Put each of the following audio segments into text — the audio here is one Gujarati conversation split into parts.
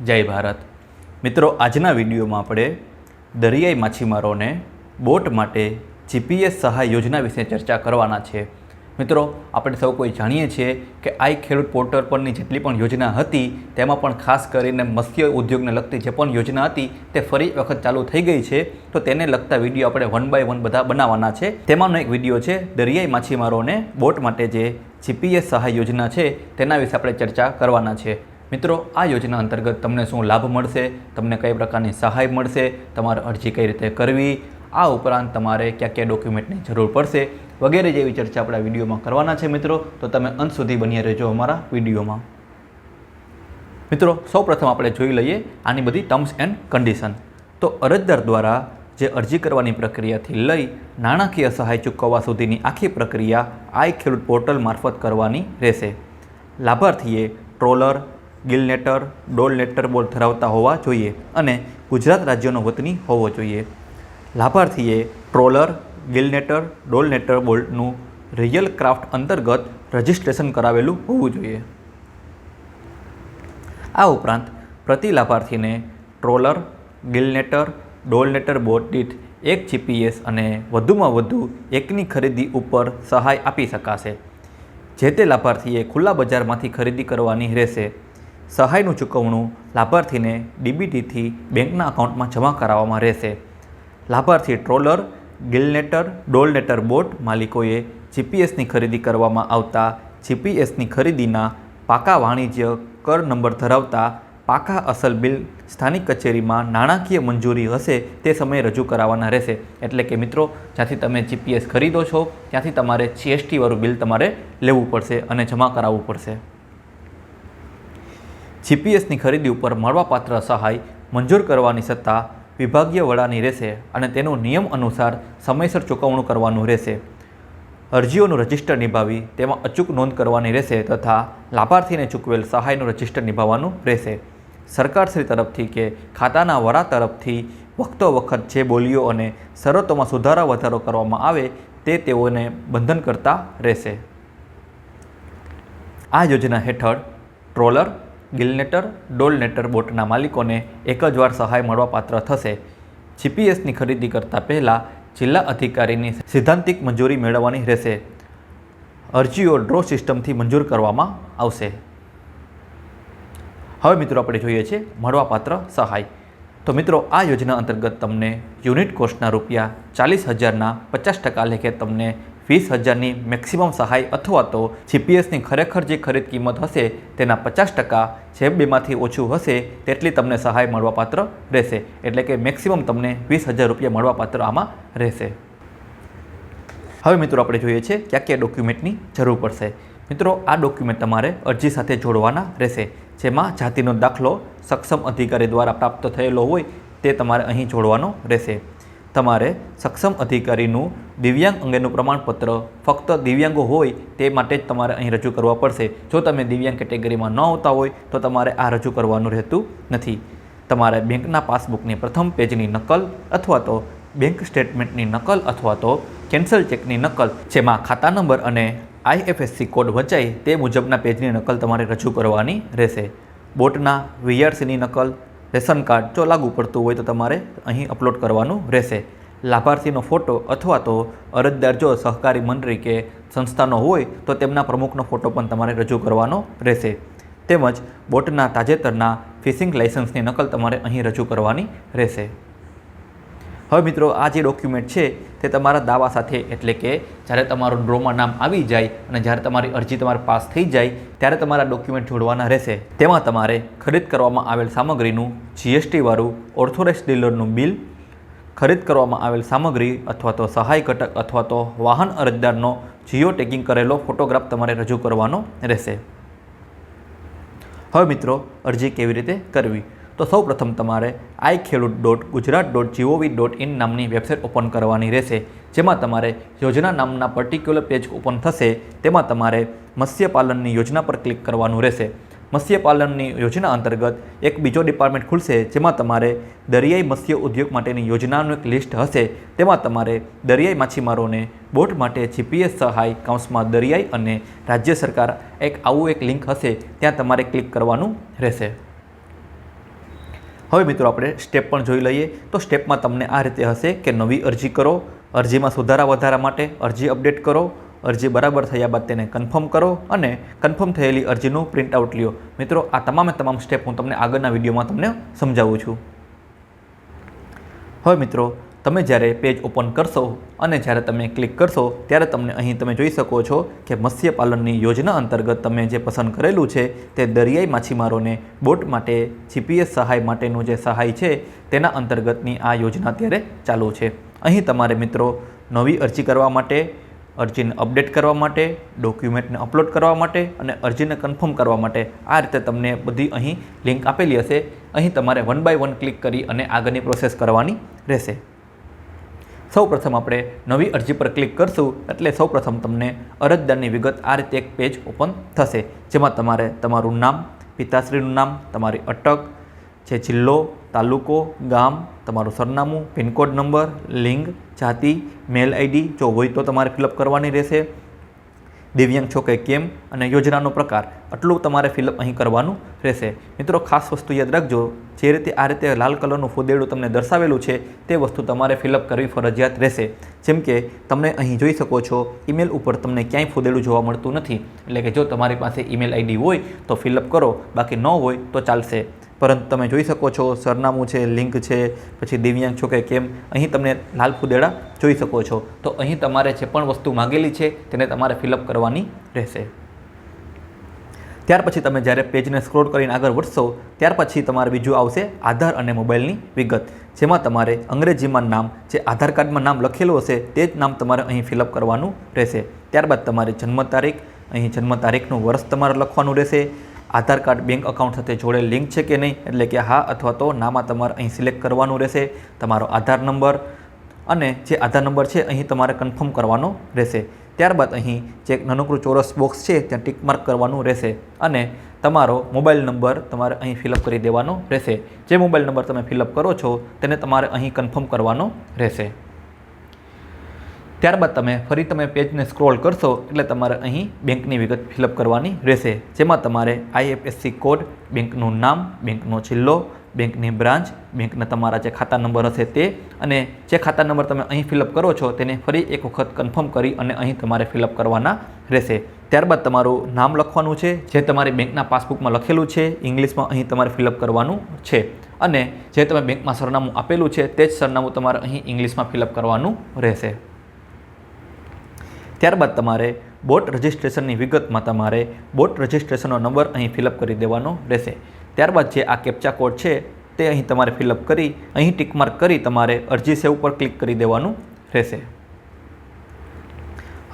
જય ભારત. મિત્રો, આજના વિડીયોમાં આપણે દરિયાઈ માછીમારોને બોટ માટે જીપીએસ સહાય યોજના વિશે ચર્ચા કરવાના છે. મિત્રો, આપણે સૌ કોઈ જાણીએ છીએ કે આઈ ખેડૂત પોર્ટલ પરની જેટલી પણ યોજના હતી, તેમાં પણ ખાસ કરીને મત્સ્ય ઉદ્યોગને લગતી જે પણ યોજના હતી, તે ફરી વખત ચાલુ થઈ ગઈ છે. તો તેને લગતા વીડિયો આપણે વન બાય વન બધા બનાવવાના છે. તેમાંનો એક વીડિયો છે દરિયાઈ માછીમારોને બોટ માટે જે જીપીએસ સહાય યોજના છે, તેના વિશે આપણે ચર્ચા કરવાના છે. મિત્રો, આ યોજના અંતર્ગત તમને શું લાભ મળશે? તમને કઈ પ્રકારની સહાય મળશે? તમારે અરજી કઈ રીતે કરવી? આ ઉપરાંત તમારે કયા કયા ડોક્યુમેન્ટની જરૂર પડશે? વગેરે જેવી ચર્ચા આપણે વિડીયોમાં કરવાના છે મિત્રો. તો તમે અંત સુધી બન્યા રહેજો અમારા વિડીયોમાં. મિત્રો, સૌપ્રથમ આપણે જોઈ લઈએ આની બધી ટર્મ્સ એન્ડ કન્ડિશન. તો અરજદાર દ્વારા જે અરજી કરવાની પ્રક્રિયાથી લઈ નાણાકીય સહાય ચૂકવવા સુધીની આખી પ્રક્રિયા આઈ ખેડૂત પોર્ટલ મારફત કરવાની રહેશે. લાભાર્થીએ ટ્રોલર ગિલનેટર ડોલ નેટર બોલ ધરાવતા હોવા જોઈએ અને ગુજરાત રાજ્યનો વતની હોવો જોઈએ. લાભાર્થીએ ટ્રોલર, ગિલનેટર ડોલ નેટર બોલ્ટનું રિયલ ક્રાફ્ટ અંતર્ગત રજિસ્ટ્રેશન કરાવેલું હોવું જોઈએ. આ ઉપરાંત પ્રતિ લાભાર્થીને ટ્રોલર, ગિલનેટર, ડોલનેટર બોટ દીઠ એક જીપીએસ અને વધુમાં વધુ એકની ખરીદી ઉપર સહાય આપી શકાશે. જે તે લાભાર્થીએ ખુલ્લા બજારમાંથી ખરીદી કરવાની રહેશે. સહાયનું ચૂકવણું લાભાર્થીને ડીબીટીથી બેંકના અકાઉન્ટમાં જમા કરાવવામાં રહેશે. લાભાર્થી ટ્રોલર ગિલનેટર ડોલનેટર બોટ માલિકોએ જીપીએસની ખરીદી કરવામાં આવતા જીપીએસની ખરીદીના પાકા વાણિજ્ય કર નંબર ધરાવતા પાકા અસલ બિલ સ્થાનિક કચેરીમાં નાણાકીય મંજૂરી હશે તે સમયે રજૂ કરાવવાના રહેશે. એટલે કે મિત્રો, જ્યાંથી તમે જીપીએસ ખરીદો છો, ત્યાંથી તમારે જીએસટીવાળું બિલ તમારે લેવું પડશે અને જમા કરાવવું પડશે. જીપીએસની ખરીદી ઉપર મળવાપાત્ર સહાય મંજૂર કરવાની સત્તા વિભાગીય વડાની રહેશે અને તેનો નિયમ અનુસાર સમયસર ચૂકવણું કરવાનું રહેશે. અરજીઓનું રજિસ્ટર નિભાવી તેમાં અચૂક નોંધ કરવાની રહેશે તથા લાભાર્થીને ચૂકવેલ સહાયનું રજિસ્ટર નિભાવવાનું રહેશે. સરકારશ્રી તરફથી કે ખાતાના વડા તરફથી વખતો વખત જે બોલીઓ અને શરતોમાં સુધારા વધારો કરવામાં આવે તે તેઓને બંધન કરતા રહેશે. આ યોજના હેઠળ ટ્રોલર ગિલનેટર, ડોલનેટર બોટના માલિકોને એક જ વાર સહાય મળવાપાત્ર થશે. જીપીએસની ખરીદી કરતાં પહેલાં જિલ્લા અધિકારીની સિદ્ધાંતિક મંજૂરી મેળવવાની રહેશે. અરજીઓ ડ્રો સિસ્ટમથી મંજૂર કરવામાં આવશે. હવે મિત્રો આપણે જોઈએ છીએ મળવાપાત્ર સહાય. તો મિત્રો, આ યોજના અંતર્ગત તમને યુનિટ કોસ્ટના રૂપિયા ચાલીસ હજારના પચાસ ટકા લેખે તમને વીસ હજારની મેક્સિમમ સહાય અથવા તો જીપીએસની ખરેખર જે ખરીદ કિંમત હશે તેના પચાસ ટકા જે બેમાંથી ઓછું હશે તેટલી તમને સહાય મળવાપાત્ર રહેશે. એટલે કે મેક્સિમમ તમને વીસ હજાર રૂપિયા મળવાપાત્ર આમાં રહેશે. હવે મિત્રો આપણે જોઈએ છીએ ક્યાં ક્યાં ડોક્યુમેન્ટની જરૂર પડશે. મિત્રો, આ ડોક્યુમેન્ટ તમારે અરજી સાથે જોડવાના રહેશે. જેમાં જાતિનો દાખલો, સક્ષમ અધિકારી દ્વારા પ્રાપ્ત થયેલો હોય તે તમારે અહીં જોડવાનો રહેશે. તમારે સક્ષમ અધિકારીનું દિવ્યાંગ અંગેનું પ્રમાણપત્ર ફક્ત દિવ્યાંગો હોય તે માટે જ તમારે અહીં રજૂ કરવા પડશે. જો તમે દિવ્યાંગ કેટેગરીમાં ન આવતા હોય, તો તમારે આ રજૂ કરવાનું રહેતું નથી. તમારે બેંકના પાસબુકની પ્રથમ પેજની નકલ અથવા તો બેંક સ્ટેટમેન્ટની નકલ અથવા તો કેન્સલ ચેકની નકલ, જેમાં ખાતા નંબર અને આઈએફએસસી કોડ વચાય તે મુજબના પેજની નકલ તમારે રજૂ કરવાની રહેશે. બોટના વીઆરસીની નકલ રેશન કાર્ડ જો લાગુ પડતું હોય તો તમારે અહીં અપલોડ કરવાનું રહેશે. લાભાર્થીનો ફોટો અથવા તો અરજદાર જો સહકારી મંડળી કે સંસ્થાનો હોય તો તેમના પ્રમુખનો ફોટો પણ તમારે રજૂ કરવાનો રહેશે. તેમજ બોટના તાજેતરના ફિશિંગ લાઇસન્સની નકલ તમારે અહીં રજૂ કરવાની રહેશે. હવે મિત્રો, આ જે ડોક્યુમેન્ટ છે, તે તમારા દાવા સાથે, એટલે કે જ્યારે તમારું ડ્રોમાં નામ આવી જાય અને જ્યારે તમારી અરજી તમારે પાસ થઈ જાય, ત્યારે તમારા ડોક્યુમેન્ટ જોડવાના રહેશે. તેમાં તમારે ખરીદ કરવામાં આવેલ સામગ્રીનું જીએસટીવાળું ઓર્થોરેક્સ ડીલરનું બિલ ખરીદ કરવામાં આવેલ સામગ્રી અથવા તો સહાય ઘટક અથવા તો વાહન અરજદારનો જીઓ ટેગિંગ કરેલો ફોટોગ્રાફ તમારે રજૂ કરવાનો રહેશે. હવે મિત્રો, અરજી કેવી રીતે કરવી? તો સૌ પ્રથમ તમારે I Khedut dot Gujarat dot GOV dot in નામની વેબસાઇટ ઓપન કરવાની રહેશે, જેમાં તમારે યોજના નામના પર્ટિક્યુલર પેજ ઓપન થશે, તેમાં તમારે મત્સ્યપાલનની યોજના પર ક્લિક કરવાનું રહેશે. મત્સ્યપાલનની યોજના અંતર્ગત એક બીજો ડિપાર્ટમેન્ટ ખુલશે, જેમાં તમારે દરિયાઈ મત્સ્ય ઉદ્યોગ માટેની યોજનાનું એક લિસ્ટ હશે. તેમાં તમારે દરિયાઈ માછીમારોને બોટ માટે જીપીએસ સહાય કાઉન્સમાં દરિયાઈ અને રાજ્ય સરકાર એક આવું એક લિંક હશે, ત્યાં તમારે ક્લિક કરવાનું રહેશે. હવે મિત્રો આપણે સ્ટેપ પણ જોઈ લઈએ. તો સ્ટેપમાં તમને આ રીતે હશે કે નવી અરજી કરો, અરજીમાં સુધારા વધારા માટે અરજી અપડેટ કરો, અરજી બરાબર થયા બાદ તેને કન્ફર્મ કરો અને કન્ફર્મ થયેલી અરજીનું પ્રિન્ટ આઉટ લ્યો. મિત્રો, આ તમામે તમામ સ્ટેપ હું તમને આગળના વિડીયોમાં તમને સમજાવું છું. હવે મિત્રો તમે જ્યારે પેજ ઓપન કરશો અને જ્યારે તમે ક્લિક કરશો, ત્યારે તમને અહીં તમે જોઈ શકો છો કે મત્સ્યપાલનની યોજના અંતર્ગત તમે જે પસંદ કરેલું છે તે દરિયાઈ માછીમારોને બોટ માટે, જીપીએસ સહાય માટેનું જે સહાય છે તેના અંતર્ગતની આ યોજના અત્યારે ચાલુ છે. અહીં તમારે મિત્રો નવી અરજી કરવા માટે, અરજીને અપડેટ કરવા માટે, ડોક્યુમેન્ટને અપલોડ કરવા માટે અને અરજીને કન્ફર્મ કરવા માટે આ રીતે તમને બધી અહીં લિંક આપેલી હશે. અહીં તમારે વન બાય વન ક્લિક કરી અને આગળની પ્રોસેસ કરવાની રહેશે. સૌ પ્રથમ આપણે નવી અરજી પર ક્લિક કરશું એટલે સૌ પ્રથમ તમને અરજદારની વિગત આ રીતે એક પેજ ઓપન થશે, જેમાં તમારે તમારું નામ, પિતાશ્રીનું નામ, તમારી અટક, જે જિલ્લો, તાલુકો, ગામ, તમારું સરનામું, પિનકોડ નંબર, લિંગ, જાતિ, મેલ આઈડી, જો હોય તો તમારે ફિલઅપ કરવાની રહેશે. દિવ્યાંગ છો કે કેમ અને યોજનાનો પ્રકાર. આટલું તમારે ફિલઅપ અહીં કરવાનું રહેશે. મિત્રો, ખાસ વસ્તુ યાદ રાખજો, જે રીતે આ રીતે લાલ કલરનું ફુદેડું તમને દર્શાવેલું છે, તે વસ્તુ તમારે ફિલઅપ કરવી ફરજિયાત રહેશે. જેમ કે, તમે અહીં જોઈ શકો છો ઈમેલ ઉપર તમને ક્યાંય ફુદેડું જોવા મળતું નથી. એટલે કે જો તમારી પાસે ઈમેલ આઈડી હોય, તો ફિલઅપ કરો. બાકી ન હોય, તો ચાલશે. પરંતુ તમે જોઈ શકો છો, સરનામું છે, લિંક છે, પછી દિવ્યાંગ છો કે કેમ, અહીં તમને લાલ ફુદેડા જોઈ શકો છો. તો અહીં તમારે જે પણ વસ્તુ માગેલી છે, તેને તમારે ફિલઅપ કરવાની રહેશે. ત્યાર પછી તમે જ્યારે પેજને સ્ક્રોલ કરીને આગળ વધશો, ત્યાર પછી તમારે બીજું આવશે આધાર અને મોબાઈલની વિગત. જેમાં તમારે અંગ્રેજીમાં નામ, જે આધાર કાર્ડમાં નામ લખેલું હશે, તે જ નામ તમારે અહીં ફિલઅપ કરવાનું રહેશે. ત્યારબાદ તમારી જન્મ તારીખ, અહીં જન્મ તારીખનું વર્ષ તમારે લખવાનું રહેશે. આધાર કાર્ડ બેંક અકાઉન્ટ સાથે જોડેલ લિંક છે કે નહીં? એટલે કે હા અથવા તો નામાં તમારે અહીં સિલેક્ટ કરવાનું રહેશે, તમારો આધાર નંબર અને જે આધાર નંબર છે અહીં તમારે કન્ફર્મ કરવાનો રહેશે. ત્યારબાદ અહીં જે એક નાનકડું ચોરસ બોક્સ છે ત્યાં ટિક માર્ક કરવાનું રહેશે અને તમારો મોબાઈલ નંબર તમારે અહીં ફિલઅપ કરી દેવાનો રહેશે. જે મોબાઈલ નંબર તમે ફિલઅપ કરો છો તેને તમારે અહીં કન્ફર્મ કરવાનો રહેશે. ત્યારબાદ તમે ફરી તમે પેજને સ્ક્રોલ કરશો, એટલે તમારે અહીં બેંકની વિગત ફિલઅપ કરવાની રહેશે. જેમાં તમારે આઈએફએસસી કોડ બેંકનું નામ, બેંકનો જિલ્લો બેંકની બ્રાન્ચ બેંકના તમારા જે ખાતા નંબર હશે તે, અને જે ખાતા નંબર તમે અહીં ફિલઅપ કરો છો તેને ફરી એક વખત કન્ફર્મ કરી અને અહીં તમારે ફિલઅપ કરવાના રહેશે. ત્યારબાદ તમારું નામ લખવાનું છે, જે તમારી બેંકના પાસબુકમાં લખેલું છે, ઇંગ્લિશમાં અહીં તમારે ફિલઅપ કરવાનું છે. અને જે તમે બેંકમાં સરનામું આપેલું છે, તે જ સરનામું તમારે અહીં ઇંગ્લિશમાં ફિલઅપ કરવાનું રહેશે. ત્યારબાદ તમારે બોટ રજિસ્ટ્રેશનની વિગતમાં તમારે બોટ રજિસ્ટ્રેશનનો નંબર અહીં ફિલઅપ કરી દેવાનો રહેશે. ત્યારબાદ જે આ કેપ્ચા કોડ છે, તે અહીં તમારે ફિલઅપ કરી, અહીં ટિકમાર્ક કરી તમારે અરજી સેવ પર ક્લિક કરી દેવાનું રહેશે.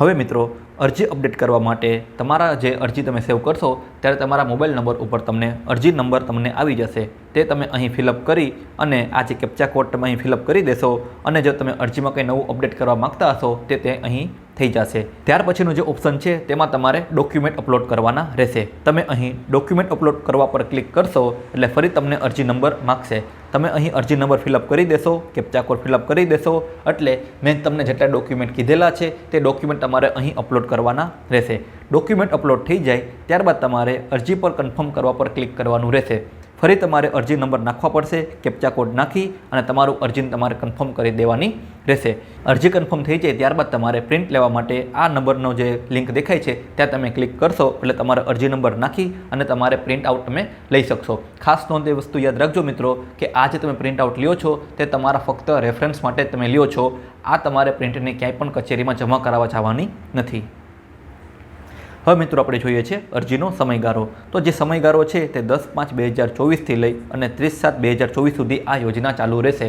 હવે મિત્રો, અરજી અપડેટ કરવા માટે તમારા જે અરજી તમે સેવ કરશો, ત્યારે તમારા મોબાઈલ નંબર ઉપર તમને અરજી નંબર તમને આવી જશે. તે તમે અહીં ફિલઅપ કરી અને આ જે કેપ્ચા કોડ તમે અહીં ફિલઅપ કરી દેશો અને જો તમે અરજીમાં કંઈ નવું અપડેટ કરવા માગતા હશો, તે તે અહીં થઈ જશે. ત્યાર પછીનું જે ઓપ્શન છે, તેમાં તમારે ડોક્યુમેન્ટ અપલોડ કરવાના રહેશે. તમે અહીં ડોક્યુમેન્ટ અપલોડ કરવા પર ક્લિક કરશો, એટલે ફરી તમને અરજી નંબર માગશે. તમે અહીં અરજી નંબર ફિલઅપ કરી દેશો કેપ્ચા કોડ ફિલઅપ કરી દેશો, એટલે મેં તમને જેટલા ડોક્યુમેન્ટ કીધેલા છે, તે ડોક્યુમેન્ટ તમારે અહીં અપલોડ કરવાના રહેશે. ડોક્યુમેન્ટ અપલોડ થઈ જાય, ત્યારબાદ તમારે અરજી પર કન્ફર્મ કરવા પર ક્લિક કરવાનું રહેશે. ફરી તમારે અરજી નંબર નાખવા પડશે, કેપ્ચા કોડ નાખી અને તમારું અરજીને તમારે કન્ફર્મ કરી દેવાની રહેશે. અરજી કન્ફર્મ થઈ જાય ત્યારબાદ તમારે પ્રિન્ટ લેવા માટે આ નંબરનો જે લિંક દેખાય છે, ત્યાં તમે ક્લિક કરશો એટલે તમારે અરજી નંબર નાખી અને તમારે પ્રિન્ટ આઉટ તમે લઈ શકશો. ખાસ નોંધ એ વસ્તુ યાદ રાખજો મિત્રો કે આ જે તમે પ્રિન્ટ આઉટ લ્યો છો, તે તમારા ફક્ત રેફરન્સ માટે તમે લ્યો છો. આ તમારે પ્રિન્ટને ક્યાંય પણ કચેરીમાં જમા કરાવવા જવાની નથી. હવે મિત્રો આપણે જોઈએ છે અરજીનો સમયગાળો. તો જે સમયગાળો છે તે દસ પાંચ બે હજાર ચોવીસથી લઈ અને ત્રીસ સાત બે હજાર ચોવીસ સુધી આ યોજના ચાલુ રહેશે.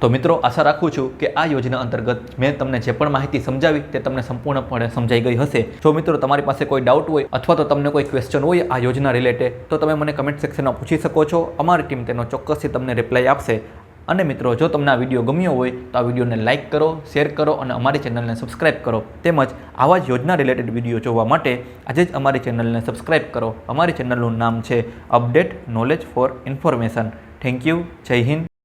તો મિત્રો આશા રાખું છું કે આ યોજના અંતર્ગત મેં તમને જે પણ માહિતી સમજાવી તે તમને સંપૂર્ણપણે સમજાઈ ગઈ હશે. જો મિત્રો તમારી પાસે કોઈ ડાઉટ હોય અથવા તો તમને કોઈ ક્વેશ્ચન હોય આ યોજના રિલેટેડ તો તમે મને કમેન્ટ સેક્શનમાં પૂછી શકો છો. અમારી ટીમ તેનો ચોક્કસથી તમને રિપ્લાય આપશે. અને મિત્રો, જો તમને આ વીડિયો ગમ્યો હોય, તો આ વિડીયોને લાઇક કરો શેર કરો અને અમારી ચેનલને સબસ્ક્રાઇબ કરો. તેમજ આવા જ યોજના રિલેટેડ વીડિયો જોવા માટે આજે જ અમારી ચેનલને સબસ્ક્રાઇબ કરો. અમારી ચેનલનું નામ છે update knowledge for information thank you Jai Hind.